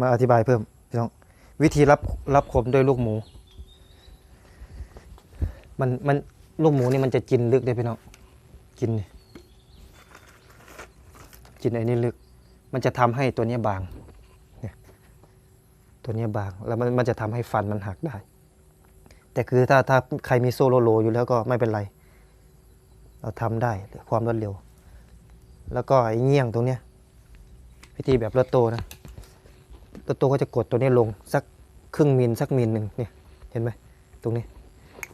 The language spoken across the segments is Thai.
มาอธิบายเพิ่มพี่น้องวิธีรับรับคมด้วยลูกหมู มันมันลูกหมูนี่มันจะกินลึกได้พี่น้องกินกินไอ้นี่ลึก มันจะทำให้ตัวนี้บางเนี่ยตัวนี้บางแล้วมันมันจะทำให้ฟันมันหักได้ แต่คือถ้าถ้าใครมีโซโลโลอยู่แล้วก็ไม่เป็นไร เราทำได้ความรวดเร็ว แล้วก็ไอ้เงี้ยงตรงเนี้ยวิธีแบบรถโตนะ รถโตก็จะกดตัวนี้ลงสักครึ่งมิลสักมิลหนึ่งเนี่ยเห็นไหมตรงนี้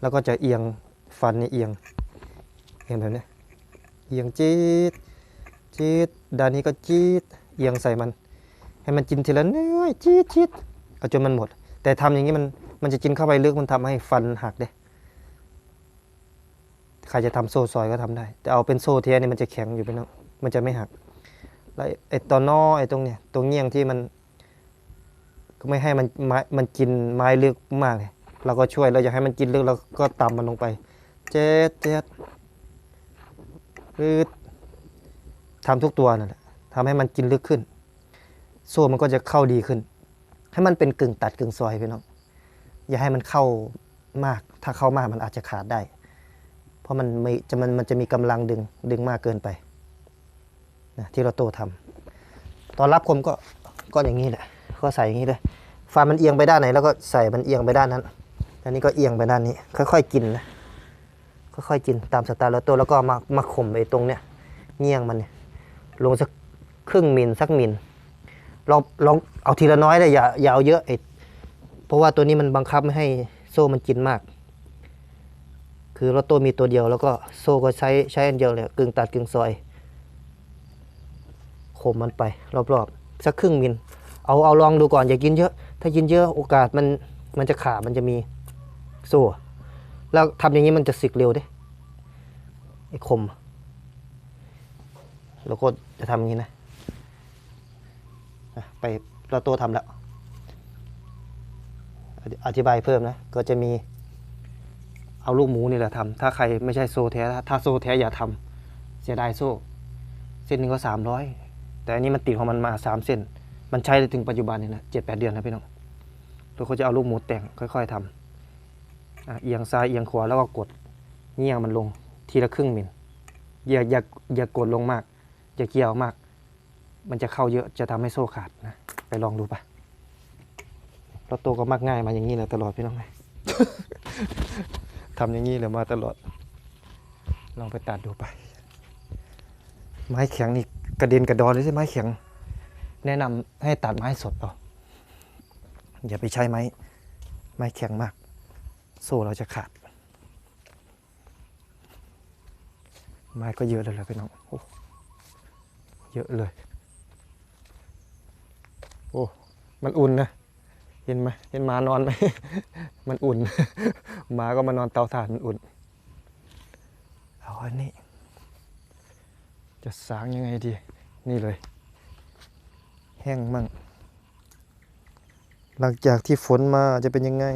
แล้วก็จะเอียงฟันนี่เอียงเห็นแบบนี้เอียงจี๊ดจี๊ดด้านนี้ก็จี๊ดเอียงใส่มัน ให้มันกินทีละน้อยจี๊ดจี๊ดเอาจนมันหมด แต่ทำอย่างนี้มันมันจะกินเข้าไปลึกมันทำให้ฟันหักเด้ใครจะทำโซ่ซอยก็ทำได้ แต่เอาเป็นโซ่เทียนี่มันจะแข็งอยู่เป็นน้องมันจะไม่หักแล้วไอ้ไอ้ตอนนอไอ้ตรงเนี้ยตรงเงี้ยงที่มัน ก็ไม่ให้มันไม้มันกินไม้ลึกมากเลยเราก็ช่วยเราอยากให้มันกินลึกเราก็ตำมันลงไป เจ็ดเจ็ดพืดทำทุกตัวนั่นแหละทำให้มันกินลึกขึ้น โซ่มันก็จะเข้าดีขึ้น ให้มันเป็นกึ่งตัดกึ่งซอยพี่น้องอย่าให้มันเข้ามาก ถ้าเข้ามากมันอาจจะขาดได้ เพราะมันไม่จะมันมันจะมีกำลังดึงดึงมากเกินไปนะที่เราโตทำตอนรับคมก็ก็อย่างนี้แหละ ก็ใส่อย่างนี้เลยฟันมันเอียงไปด้านไหนแล้วก็ใส่มันเอียงไปด้านนั้น อันนี้ก็เอียงไปด้านนี้ ค่อยๆกินนะ ค่อยๆกินตามสไตล์เราโตแล้วก็มามาข่มไอ้ตรงเนี้ยเงี้ยงมันเนี่ยลงสักครึ่งมิลสักมิลลองลองเอาทีละน้อยเลยอย่าอย่าเอาเยอะไอ้เพราะว่าตัวนี้มันบังคับไม่ให้โซ่มันกินมาก คือรถตัวมีตัวเดียว แล้วก็โซ่ก็ใช้ใช้อันเดียวเลยกึ่งตัดกึ่งซอยข่มมันไปรอบๆสักครึ่งมิล เอาเอาลองดูก่อนอย่ากินเยอะ ถ้ากินเยอะโอกาสมันมันจะขาดมันจะมีโซ่แล้วทำอย่างนี้มันจะสึกเร็วด้ไอ้คม แล้วก็จะทำอย่างนี้นะไปเราตัวทำแล้ว อธิบายเพิ่มนะ ก็จะมีเอาลูกหมูนี่แหละทำถ้าใครไม่ใช่โซแท้ ถ้าโซแท้อย่าทำเสียดายโซ่ เส้นหนึ่งก็สามร้อยแต่อันนี้มันติดของมันมาสามเส้น มันใช้ถึงปัจจุบันนี่นะเจ็ดแปดเดือนนะพี่น้องแล้วเขาจะเอาลูกหมูแต่งค่อย ๆทำเอียงซ้ายเอียงขวาแล้วก็กดเงี้ยงมันลงทีละครึ่งมิลอย่าอย่าอย่ากดลงมาก อย่าเกี่ยวมาก มันจะเข้าเยอะจะทำให้โซ่ขาดนะ ไปลองดูปะเราโตก็มักง่ายมาอย่างนี้แหละตลอดพี่น้องเลยทำอย่างนี้เลยมาตลอด ลองไปตัดดูไป ไม้แข็งนี่กระเด็นกระดอนเลยใช่ไม้แข็ง แนะนำให้ตัดไม้สดเอาอย่าไปใช้ไม้ไม้แข็งมาก โซ่เราจะขาด ไม้ก็เยอะเลยแหละพี่น้องโอ้เยอะเลย โอ้มันอุ่นนะเห็นไหมเห็นหมานอนไหม มันอุ่นหมาก็มานอนเตาถ่านมันอุ่นเอาอันนี้ จะสางยังไงดี นี่เลย แห้งมั่ง หลังจากที่ฝนมาจะเป็นยังไง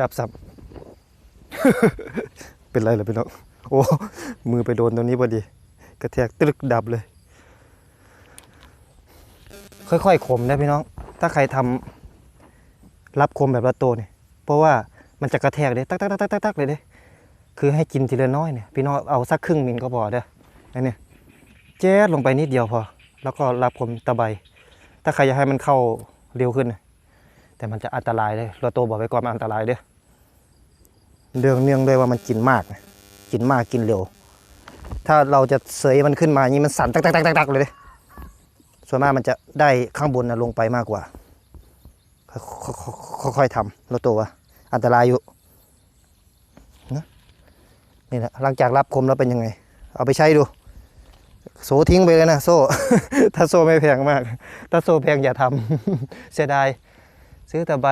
ดับสับ เป็นไรเหรอพี่น้อง โอ้ มือไปโดนตรงนี้พอดี กระแทกตึกดับเลย ค่อยๆขมนะพี่น้อง ถ้าใครทำรับคมแบบละโตเนี่ย เพราะว่ามันจะกระแทกเลยตักตักตักตักตักเลยเด้คือให้กินทีละน้อยเนี่ย พี่น้องเอาสักครึ่งมิลก็พอเด้ออันนี้แจ๊ดลงไปนิดเดียวพอ แล้วก็รับคมตะไบ ถ้าใครอยากให้มันเข้าเร็วขึ้นนะ แต่มันจะอันตรายเลยละโตบอกไว้ก่อนมันอันตรายเด้อเรื่องเนื่องด้วยว่ามันกินมากนะกินมากกินเร็ว ถ้าเราจะเสยมันขึ้นมาอย่างนี้มันสั่นตักตักตักตักตักเลยเด้ส่วนมากมันจะได้ข้างบนนะลงไปมากกว่า ค่อยๆทำรถตัวอันตรายอยู่นะนี่แหละหลังจากรับคมแล้วเป็นยังไง เอาไปใช้ดู โซทิ้งไปเลยนะโซ่ ถ้าโซ่ไม่แพงมาก ถ้าโซ่แพงอย่าทำเสียดาย ซื้อแต่ใบ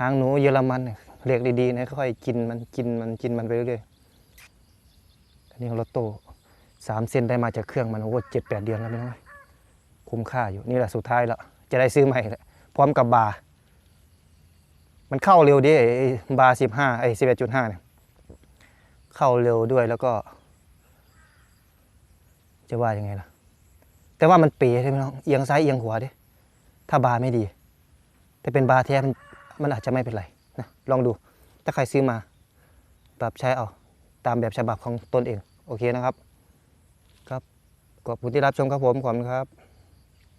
หางหนูเยอรมันเรียกดีๆนะค่อยกินมันกินมันกินมันไปเรื่อยๆอันนี้ของรถโตสามเซนได้มาจากเครื่องมันโอ้โหเจ็ดแปดเดือนแล้วไม่น้อยคุ้มค่าอยู่นี่แหละสุดท้ายแล้วจะได้ซื้อใหม่แหละพร้อมกับบาร์มันเข้าเร็วดิบาร์สิบห้าไอ้สิบเอ็ดจุดห้าเนี่ยเข้าเร็วด้วยแล้วก็ จะว่ายังไงล่ะ แต่ว่ามันเป๋ใช่ไหมน้องเอียงซ้ายเอียงขวาดิถ้าบาร์ไม่ดี แต่เป็นบาแท้มันมันอาจจะไม่เป็นไรนะลองดูถ้าใครซื้อมาปรับใช้เอาตามแบบฉบับของตนเอง โอเคนะครับ ครับขอบคุณที่รับชมครับผมขอบคุณครับ